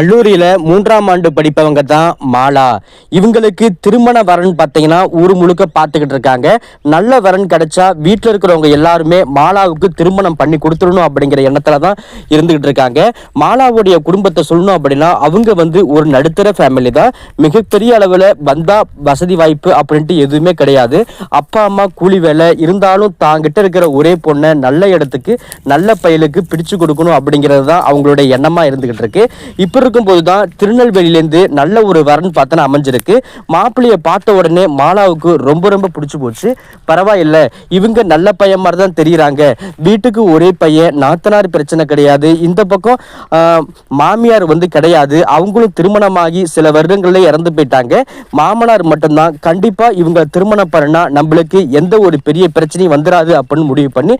கல்லூரியில் மூன்றாம் ஆண்டு படிப்பவங்க தான் மாலா. இவங்களுக்கு திருமண வரன் பார்த்தீங்கன்னா ஊர் முழுக்க பார்த்துக்கிட்டு இருக்காங்க. நல்ல வரன் கிடைச்சா வீட்டில் இருக்கிறவங்க எல்லாருமே மாலாவுக்கு திருமணம் பண்ணி கொடுத்துடணும் அப்படிங்கிற எண்ணத்தில் தான் இருந்துகிட்டு இருக்காங்க. மாலாவுடைய குடும்பத்தை சொல்லணும் அப்படின்னா அவங்க வந்து ஒரு நடுத்தர ஃபேமிலி தான். மிகப்பெரிய அளவில் வந்தா வசதி வாய்ப்பு அப்படின்ட்டு எதுவுமே கிடையாது. அப்பா அம்மா கூலி வேலை இருந்தாலும் தாங்கிட்ட இருக்கிற ஒரே பொண்ணை நல்ல இடத்துக்கு நல்ல பயலுக்கு பிடிச்சு கொடுக்கணும் அப்படிங்கிறது தான் அவங்களுடைய எண்ணமாக இருந்துகிட்டு இருக்கு. இப்போ இருக்கும்போது தான் திருநெல்வேலியிலேருந்து நல்ல ஒரு வரன் பார்த்தனா அமைஞ்சிருக்கு. மாப்பிள்ளையை பார்த்த உடனே மாலாவுக்கு ரொம்ப ரொம்ப பிடிச்சி போச்சு. பரவாயில்ல இவங்க நல்ல பையன் மாதிரி தான் தெரியுறாங்க. வீட்டுக்கு ஒரே பையன் நாத்தனார் பிரச்சனை கிடையாது. இந்த பக்கம் மாமியார் வந்து கிடையாது. அவங்களும் திருமணமாகி சில வருடங்கள்ல இறந்து போயிட்டாங்க. மாமனார் மட்டும்தான். கண்டிப்பாக இவங்க திருமணம் பண்ணா நம்மளுக்கு எந்த ஒரு பெரிய பிரச்சனையும் வந்துடாது அப்படின்னு முடிவு பண்ணி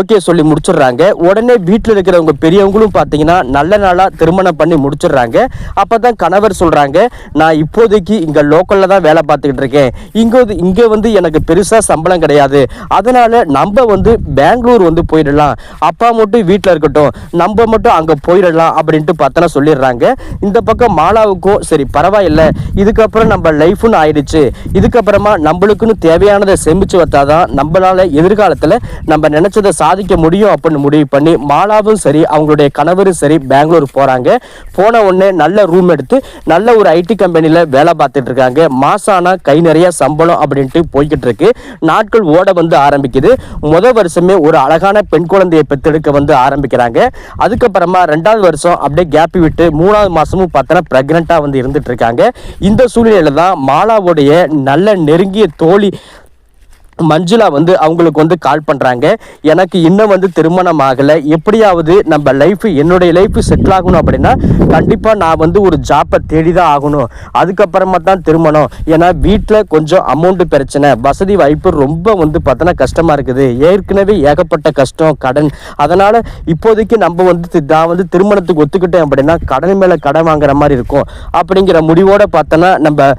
ஓகே சொல்லி முடிச்சிடுறாங்க. உடனே வீட்டில் இருக்கிறவங்க பெரியவங்களும் பார்த்தீங்கன்னா நல்ல நாளாக திருமணம் பண்ணி முடிச்சிடுறாங்க. அப்போ தான் கணவர் சொல்கிறாங்க நான் இப்போதைக்கு இங்கே லோக்கலில் தான் வேலை பார்த்துக்கிட்டு இருக்கேன். இங்கே வந்து இங்கே வந்து எனக்கு பெருசாக சம்பளம் கிடையாது. அதனால் நம்ம வந்து பெங்களூர் வந்து போயிடலாம். அப்பா மட்டும் வீட்டில் இருக்கட்டும். நம்ம மட்டும் அங்கே போயிடலாம். அப்படின்ட்டு பார்த்தனா சொல்லிடுறாங்க. இந்த பக்கம் மாலாவுக்கும் சரி பரவாயில்ல. இதுக்கப்புறம் நம்ம லைஃப்னு ஆயிடுச்சு. இதுக்கப்புறமா நம்மளுக்குன்னு தேவையானதை சேமிச்சு வச்சாதான் நம்மளால எதிர்காலத்தில் நம்ம நினைச்சதை சாதிக்க முடியும் அப்படின்னு முடிவு பண்ணி மாலாவும் சரி அவங்களுடைய கணவரும் சரி பெங்களூர் இருக்காங்க. போன உடனே நல்ல ரூம் எடுத்து நல்ல ஒரு ஐடி கம்பெனியில் வேலை பார்த்துட்டு இருக்காங்க. மாசம் கை நிறைய சம்பளம் அப்படின்ட்டு போய்கிட்டு இருக்கு நாட்கள் ஓட வந்து ஆரம்பிக்குது. முத வருஷமே ஒரு அழகான பெண் குழந்தையை பெற்றெடுக்க வந்து ஆரம்பிக்கிறாங்க. அதுக்கப்புறமா ரெண்டாவது வருஷம் அப்படியே கேப் விட்டு மூணாவது மாசமும் பார்த்தோன்னா பிரெக்னெண்ட்டாக வந்து இருந்துட்டு இருக்காங்க. இந்த சூழ்நிலையில தான் மாலாவுடைய நல்ல நெருங்கிய தோழி மஞ்சுளா வந்து அவங்களுக்கு வந்து கால் பண்ணுறாங்க எனக்கு இன்னும் வந்து திருமணம் ஆகலை. எப்படியாவது நம்ம லைஃப் என்னுடைய லைஃப் செட்டில் ஆகணும் அப்படின்னா கண்டிப்பாக நான் வந்து ஒரு ஜாப்பை தேடி தான் ஆகணும். அதுக்கப்புறமா தான் திருமணம். ஏன்னா வீட்டில் கொஞ்சம் அமௌண்ட்டு பிரச்சனை. வசதி வாய்ப்பு ரொம்ப வந்து பார்த்தோன்னா கஷ்டமாக இருக்குது. ஏற்கனவே ஏகப்பட்ட கஷ்டம் கடன். அதனால் இப்போதைக்கு நம்ம வந்து நான் வந்து திருமணத்துக்கு ஒத்துக்கிட்டேன் அப்படின்னா கடன் மேலே கடன் வாங்குற மாதிரி இருக்கும். அப்படிங்கிற முடிவோடு பார்த்தோன்னா நம்ம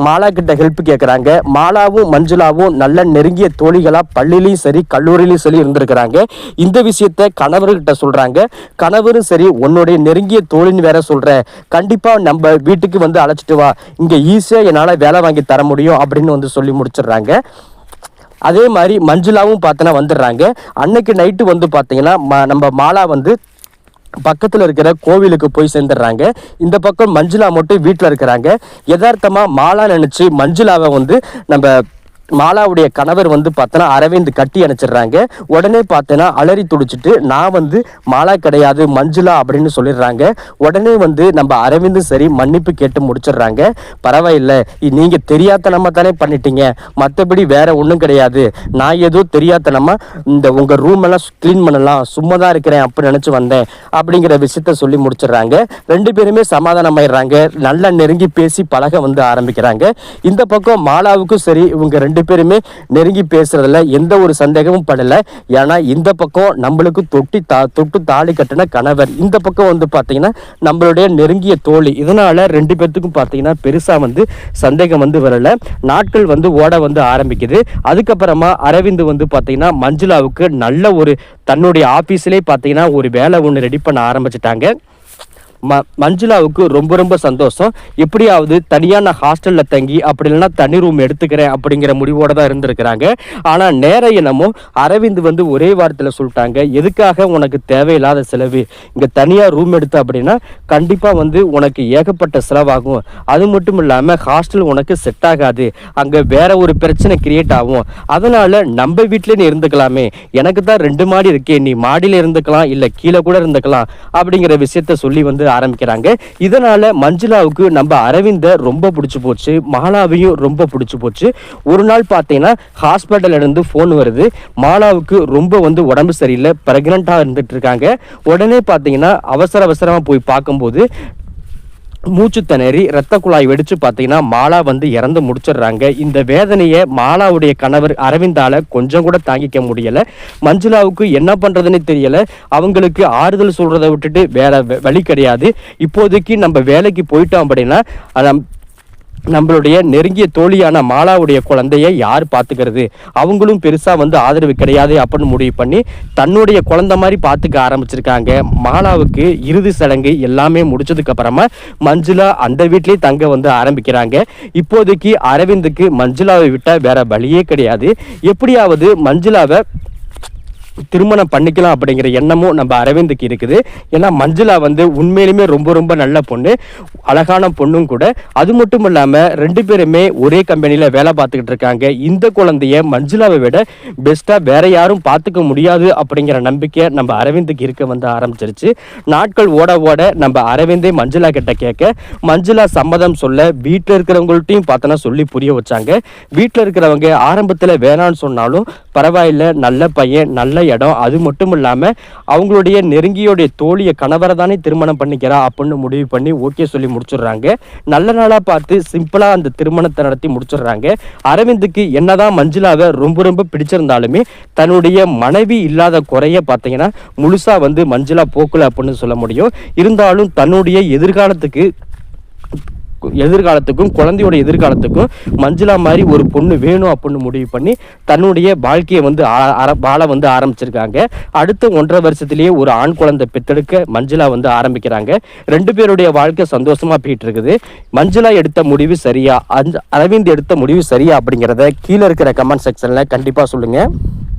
மாலா கிட்ட ஹெல்ப் கேட்குறாங்க மாலாவும் மஞ்சுளாவும் நல்ல நெருங்கிய தோழிகளாக பள்ளியிலையும் சரி கல்லூரியிலையும் சரி இருந்திருக்கிறாங்க. இந்த விஷயத்த கணவர்கிட்ட சொல்கிறாங்க கணவரும் சரி உன்னுடைய நெருங்கிய தோழின்னு வேற சொல்கிறேன் கண்டிப்பாக நம்ம வீட்டுக்கு வந்து அழைச்சிட்டு வா. இங்கே ஈஸியாக என்னால் வேலை வாங்கி தர முடியும் அப்படின்னு வந்து சொல்லி முடிச்சிடுறாங்க. அதே மாதிரி மஞ்சுளாவும் பார்த்தோன்னா வந்துடுறாங்க. அன்னைக்கு நைட்டு வந்து பார்த்தீங்கன்னா ம- நம்ம மாலா வந்து பக்கத்தில் இருக்கிற கோவிலுக்கு போய் சேர்ந்துடுறாங்க. இந்த பக்கம் மஞ்சுளா மட்டும் வீட்டில் இருக்கிறாங்க. யதார்த்தமாக மாலா நினச்சி மஞ்சுளாவை வந்து நம்ம மாலாவுடைய கணவர் வந்து பார்த்தோன்னா அரவிந்த் கட்டி அணைச்சிடுறாங்க உடனே பார்த்தேன்னா அலறி துடிச்சிட்டு நான் வந்து மாலா கிடையாது மஞ்சுளா அப்படின்னு சொல்லிடுறாங்க. உடனே வந்து நம்ம அரவிந்தும் சரி மன்னிப்பு கேட்டு முடிச்சிடுறாங்க. பரவாயில்லை நீங்கள் நீங்க தானே பண்ணிட்டீங்க. மற்றபடி வேற ஒன்றும் கிடையாது. நான் ஏதோ தெரியாதனமா இந்த உங்கள் ரூம் எல்லாம் க்ளீன் பண்ணலாம் சும்மா தான் இருக்கிறேன் அப்படி நினச்சி வந்தேன். அப்படிங்கிற விஷயத்த சொல்லி முடிச்சிடுறாங்க. ரெண்டு பேருமே சமாதானமாயிடுறாங்க. நல்லா நெருங்கி பேசி பழக வந்து ஆரம்பிக்கிறாங்க. இந்த பக்கம் மாலாவுக்கும் சரி இவங்க ரெண்டு ரெண்டு பேருமே நெருங்கி பேசுறதுல எந்த ஒரு சந்தேகமும் படல. ஏன்னா இந்த பக்கம் நம்மளுக்கு தொட்டி தா தொட்டு தாலி கட்டின கணவர். இந்த பக்கம் வந்து பார்த்தீங்கன்னா நம்மளுடைய நெருங்கிய தோழி. இதனால ரெண்டு பேர்த்துக்கும் பார்த்தீங்கன்னா பெருசா வந்து சந்தேகம் வந்து வரல. நாட்கள் வந்து ஓட வந்து ஆரம்பிக்குது. அதுக்கப்புறமா அரவிந்த் வந்து பார்த்தீங்கன்னா மஞ்சுளாவுக்கு நல்ல ஒரு தன்னுடைய ஆஃபீஸ்லேயே பார்த்தீங்கன்னா ஒரு வேலை ஒன்று ரெடி பண்ண ஆரம்பிச்சிட்டாங்க. ம மஞ்சுளாவுக்கு ரொம்ப ரொம்ப சந்தோஷம். எப்படியாவது தனியாக நான் ஹாஸ்டலில் தங்கி அப்படி இல்லைன்னா தனி ரூம் எடுத்துக்கிறேன் அப்படிங்கிற முடிவோடு தான் இருந்திருக்கிறாங்க. ஆனால் நேர என்னமோ அரவிந்த் வந்து ஒரே வாரத்தில் சொல்லிட்டாங்க எதுக்காக உனக்கு தேவையில்லாத செலவு? இங்கே தனியாக ரூம் எடுத்த அப்படின்னா கண்டிப்பாக வந்து உனக்கு ஏகப்பட்ட செலவாகும். அது மட்டும் இல்லாமல் ஹாஸ்டல் உனக்கு செட் ஆகாது. அங்கே வேற ஒரு பிரச்சனை கிரியேட் ஆகும். அதனால் நம்ம வீட்டிலே நீ இருந்துக்கலாமே. எனக்கு தான் ரெண்டு மாடி இருக்கே. நீ மாடியில் இருந்துக்கலாம் இல்லை கீழே கூட இருந்துக்கலாம். அப்படிங்கிற விஷயத்த சொல்லி வந்து ஆரம்பிக்கிறாங்க. இதனால மஞ்சுளாவுக்கு நம்ம அரவிந்த ரொம்ப பிடிச்சி போச்சு மாலாவையும் ரொம்ப பிடிச்சி போச்சு. ஒரு நாள் பார்த்தீங்கன்னா ஹாஸ்பிட்டல் இருந்து ஃபோன் வருது. மாலாவுக்கு ரொம்ப வந்து உடம்பு சரியில்லை ப்ரெக்னெண்ட்டாக இருந்துட்டு இருக்காங்க. உடனே பார்த்தீங்கன்னா அவசர அவசரமாக போய் பார்க்கும்போது மூச்சு திணறி ரத்த குழாய் வெடிச்சு பார்த்தீங்கன்னா மாலா வந்து இறந்து முடிச்சிடுறாங்க. இந்த வேதனையை மாலாவுடைய கணவர் அரவிந்தால கொஞ்சம் கூட தாங்கிக்க முடியல. மஞ்சுளாவுக்கு என்ன பண்றதுன்னு தெரியல. அவங்களுக்கு ஆறுதல் சொல்றதை விட்டுட்டு வேற வ- வழி கிடையாது. இப்போதைக்கு நம்ம வேலைக்கு போயிட்டோம் அப்படின்னா நம்மளுடைய நெருங்கிய தோழியான மாலாவுடைய குழந்தைய யார் பார்த்துக்கிறது? அவங்களும் பெருசாக வந்து ஆதரவு கிடையாது அப்படின்னு முடிவு பண்ணி தன்னுடைய குழந்தை மாதிரி பார்த்துக்க ஆரம்பிச்சிருக்காங்க. மாலாவுக்கு இறுதி சடங்கு எல்லாமே முடிச்சதுக்கு அப்புறமா மஞ்சுளா அந்த வீட்லேயே தங்க வந்து ஆரம்பிக்கிறாங்க. இப்போதைக்கு அரவிந்துக்கு மஞ்சுளாவை விட்டால் வேற வழியே கிடையாது. எப்படியாவது மஞ்சுளாவை திருமணம் பண்ணிக்கலாம் அப்படிங்கிற எண்ணமும் நம்ம அரவிந்துக்கு இருக்குது. ஏன்னா மஞ்சுளா வந்து உண்மையிலுமே ரொம்ப ரொம்ப நல்ல பொண்ணு. அழகான பொண்ணும் கூட. அது மட்டும் இல்லாமல் ரெண்டு பேருமே ஒரே கம்பெனியில் வேலை பார்த்துக்கிட்டு இருக்காங்க. இந்த குழந்தைய மஞ்சுளாவை விட பெஸ்ட்டாக வேற யாரும் பார்த்துக்க முடியாது அப்படிங்கிற நம்பிக்கை நம்ம அரவிந்துக்கு இருக்க வந்து ஆரம்பிச்சிருச்சு. நாட்கள் ஓட ஓட நம்ம அரவிந்தே மஞ்சுளா கிட்ட கேட்க மஞ்சுளா சம்மதம் சொல்ல வீட்டில் இருக்கிறவங்கள்ட்டையும் பார்த்தோன்னா சொல்லி புரிய வச்சாங்க. வீட்டில் இருக்கிறவங்க ஆரம்பத்தில் வேணான்னு சொன்னாலும் பரவாயில்ல நல்ல பையன் நல்ல இடம். அது மட்டும் இல்லாமல் அவங்களுடைய நெருங்கியோடைய தோழியை கணவரை தானே திருமணம் பண்ணிக்கிறா அப்படின்னு முடிவு பண்ணி ஓகே சொல்லி முடிச்சிடுறாங்க. நல்ல நாளாக பார்த்து சிம்பிளாக அந்த திருமணத்தை நடத்தி முடிச்சிடுறாங்க. அரவிந்துக்கு என்னதான் மஞ்சுளாவை ரொம்ப ரொம்ப பிடிச்சிருந்தாலுமே தன்னுடைய மனைவி இல்லாத குறைய பார்த்தீங்கன்னா முழுசாக வந்து மஞ்சுளா போக்கல அப்படின்னு சொல்ல முடியும். இருந்தாலும் தன்னுடைய எதிர்காலத்துக்கு எதிர்காலத்துக்கும் குழந்தையோட எதிர்காலத்துக்கும் மஞ்சுளா மாதிரி ஒரு பொண்ணு வேணும் அப்படின்னு முடிவு பண்ணி தன்னுடைய வாழ்க்கையை வந்து ஆ- வாழ வந்து ஆரம்பிச்சிருக்காங்க. அடுத்த ஒன்றரை வருஷத்திலேயே ஒரு ஆண் குழந்தை பெத்தெடுக்க மஞ்சுளா வந்து ஆரம்பிக்கிறாங்க. ரெண்டு பேருடைய வாழ்க்கை சந்தோஷமா போயிட்டு இருக்குது. மஞ்சுளா எடுத்த முடிவு சரியா? அரவிந்த் எடுத்த முடிவு சரியா அப்படிங்கிறத கீழே இருக்கிற கமெண்ட் செக்ஷன்ல கண்டிப்பா சொல்லுங்க.